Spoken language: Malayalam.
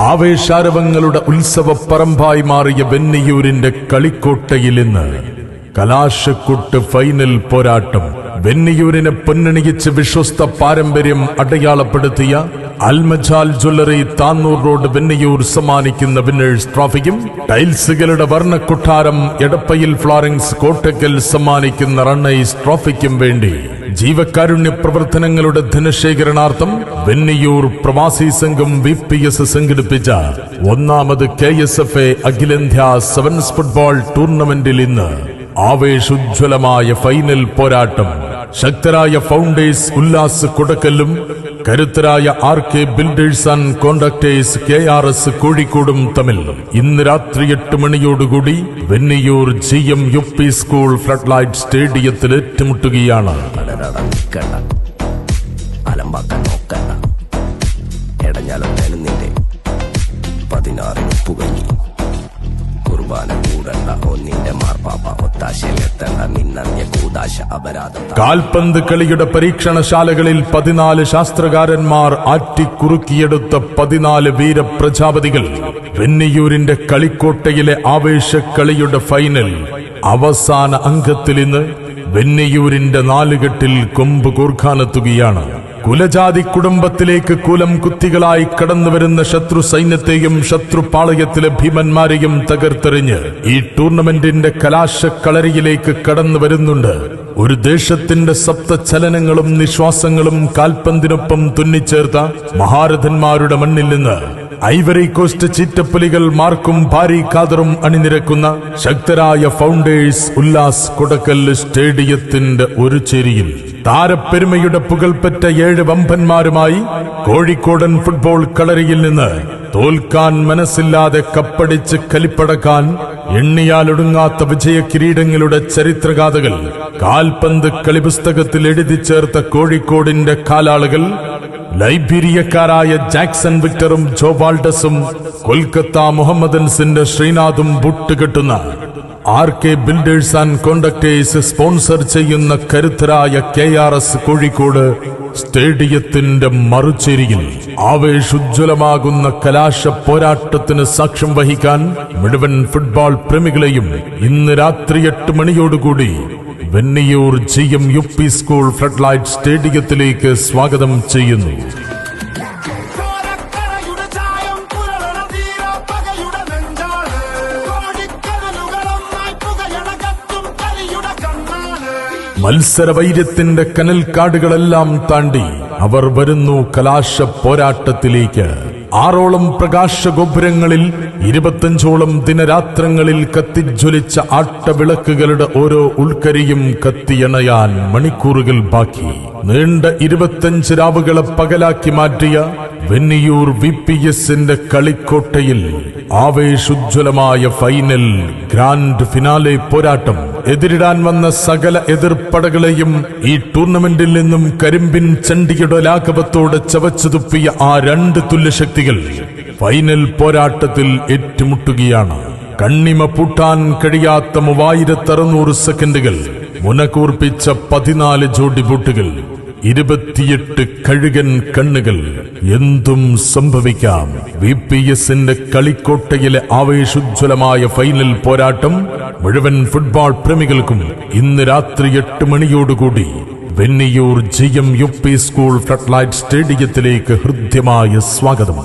ആവേശാരവങ്ങളുടെ ഉത്സവപ്പറമ്പായി മാറിയ വെന്നിയൂരിന്റെ കളിക്കോട്ടയിൽ ഇന്ന് കലാശക്കുട്ട് ഫൈനൽ പോരാട്ടം. വെന്നിയൂരിനെ പൊന്നണിയിച്ച് വിശ്വസ്ത പാരമ്പര്യം അടയാളപ്പെടുത്തിയ അൽമജാൽ ജ്വല്ലറി താന്നൂർ റോഡ് വെന്നിയൂർ സമ്മാനിക്കുന്ന വിന്നേഴ്സ് ട്രോഫിയും ടൈൽസുകളുടെ വർണക്കൊട്ടാരം എടപ്പയിൽ ഫ്ലോറൻസ് കോട്ടക്കൽ സമ്മാനിക്കുന്ന റണ്ണൈസ് ട്രോഫിക്കും വേണ്ടി ജീവകാരുണ്യ പ്രവർത്തനങ്ങളുടെ ധനശേഖരണാർത്ഥം വെന്നിയൂർ പ്രവാസി സംഘം വി പി എസ് സംഘടിപ്പിച്ച ഒന്നാമത് കെ എസ് എഫ് എ അഖിലേന്ത്യാ സെവൻസ് ഫുട്ബോൾ ടൂർണമെന്റിൽ ഇന്ന് ആവേശോജ്വലമായ ഫൈനൽ പോരാട്ടം. ശക്തരായ ഫൗണ്ടേഴ്സ് ഉല്ലാസ് കൊടക്കല്ലും കരുത്തരായ R K builders and contractors K R S കോഴിക്കോടും തമ്മിൽ ഇന്ന് രാത്രി എട്ട് മണിയോടുകൂടി Venniyur G M U P school flood light സ്റ്റേഡിയത്തിൽ ഏറ്റുമുട്ടുകയാണ്. പതിനാറ് പുകഞ്ഞി കാൽപന്ത് കളിയുടെ പരീക്ഷണശാലകളിൽ പതിനാല് ശാസ്ത്രകാരന്മാർ ആറ്റിക്കുറുക്കിയെടുത്ത പതിനാല് വീരപ്രജാപതികൾ. വെന്നിയൂരിന്റെ കളിക്കോട്ടയിലെ ആവേശക്കളിയുടെ ഫൈനൽ. അവസാന അംഗത്തിൽ ഇന്ന് വെന്നിയൂരിന്റെ നാലുകെട്ടിൽ കൊമ്പ് കൂർഖാനെത്തുകയാണ്. കുലജാതി കുടുംബത്തിലേക്ക് കുലം കുത്തികളായി കടന്നുവരുന്ന ശത്രു സൈന്യത്തെയും ശത്രു പാളയത്തിലെ ഭീമന്മാരെയും തകർത്തെറിഞ്ഞ് ഈ ടൂർണമെന്റിന്റെ കലാശക്കളരിയിലേക്ക് കടന്നു വരുന്നുണ്ട് ഒരു ദേശത്തിന്റെ സപ്തചലനങ്ങളും നിശ്വാസങ്ങളും കാൽപന്തിനൊപ്പം തുന്നിച്ചേർത്ത മഹാരഥന്മാരുടെ മണ്ണിൽ നിന്ന് ഐവറി കോസ്റ്റ് ചീറ്റപ്പലികൾ മാർക്കും ഭാരി കാതറും അണിനിരക്കുന്ന ശക്തരായ ഫൗണ്ടേഴ്സ് ഉല്ലാസ് കൊടക്കൽ സ്റ്റേഡിയത്തിന്റെ ഒരു ചേരിയിൽ താരപ്പെരുമയുടെ പുകൽപ്പെറ്റ ഏഴ് വമ്പന്മാരുമായി കോഴിക്കോടൻ ഫുട്ബോൾ കളരിയിൽ നിന്ന് തോൽക്കാൻ മനസ്സില്ലാതെ കപ്പടിച്ച് കലിപ്പടക്കാൻ എണ്ണിയാലൊടുങ്ങാത്ത വിജയ കിരീടങ്ങളുടെ ചരിത്രഗാഥകൾ കാൽപന്ത് കളിപുസ്തകത്തിൽ എഴുതി ചേർത്ത കോഴിക്കോടിന്റെ കാലാളുകൾ ലൈബീരിയക്കാരായ ജാക്സൺ വിക്ടറും ജോവാൾഡസും കൊൽക്കത്ത മുഹമ്മദൻസിന്റെ ശ്രീനാഥും ബുട്ടുകെട്ടുന്ന R K builders and contractors sponsor ചെയ്യുന്ന കരുത്തരായ കെ ആർ എസ് കോഴിക്കോട് സ്റ്റേഡിയത്തിന്റെ മറുചേരിയിൽ ആവേശുജ്വലമാകുന്ന കലാശ പോരാട്ടത്തിന് സാക്ഷ്യം വഹിക്കാൻ മുഴുവൻ ഫുട്ബോൾ പ്രേമികളെയും ഇന്ന് രാത്രി എട്ട് മണിയോടുകൂടി Venniyur G M U P school flood light സ്റ്റേഡിയത്തിലേക്ക് സ്വാഗതം ചെയ്യുന്നു. മത്സരവൈര്യത്തിന്റെ കനൽക്കാടുകളെല്ലാം താണ്ടി അവർ വരുന്നു കലാശ പോരാട്ടത്തിലേക്ക്. ആറോളം പ്രകാശ ഗോപുരങ്ങളിൽ ഇരുപത്തഞ്ചോളം ദിനരാത്രങ്ങളിൽ കത്തിജ്വലിച്ച ആട്ടവിളക്കുകളുടെ ഓരോ ഉൾക്കരിയും കത്തിയണയാൻ മണിക്കൂറുകൾ ബാക്കി. നീണ്ട ഇരുപത്തഞ്ച് രാവുകളെ പകലാക്കി മാറ്റിയ വെന്നിയൂർ വി പി എസിന്റെ കളിക്കോട്ടയിൽ ആവേശുജ്വലമായ ഫൈനൽ ഗ്രാൻഡ് ഫിനാലെ പോരാട്ടം എതിരിടാൻ വന്ന സകല എതിർപ്പടകളെയും ഈ ടൂർണമെന്റിൽ നിന്നും കരിമ്പിൻ ചണ്ടിയുടെ ലാഘവത്തോടെ ചവച്ചുതുപ്പിയ ആ രണ്ട് തുല്യശക്തികൾ ഫൈനൽ പോരാട്ടത്തിൽ ഏറ്റുമുട്ടുകയാണ്. കണ്ണിമ പൂട്ടാൻ കഴിയാത്ത മൂവായിരത്തറുന്നൂറ് സെക്കൻഡുകൾ മുനകൂർപ്പിച്ച പതിനാല് ജോഡി ബൂട്ടുകൾ ഇരുപത്തിയെട്ട് കഴുകൻ കണ്ണുകൾ എന്തും സംഭവിക്കാം. വി പി എസിന്റെ കളിക്കോട്ടയിലെ ആവേശോജ്വലമായ ഫൈനൽ പോരാട്ടം മുഴുവൻ ഫുട്ബോൾ പ്രേമികൾക്കും ഇന്ന് രാത്രി എട്ട് മണിയോടുകൂടി Venniyur G M U P school flood light സ്റ്റേഡിയത്തിലേക്ക് ഹൃദ്യമായ സ്വാഗതം.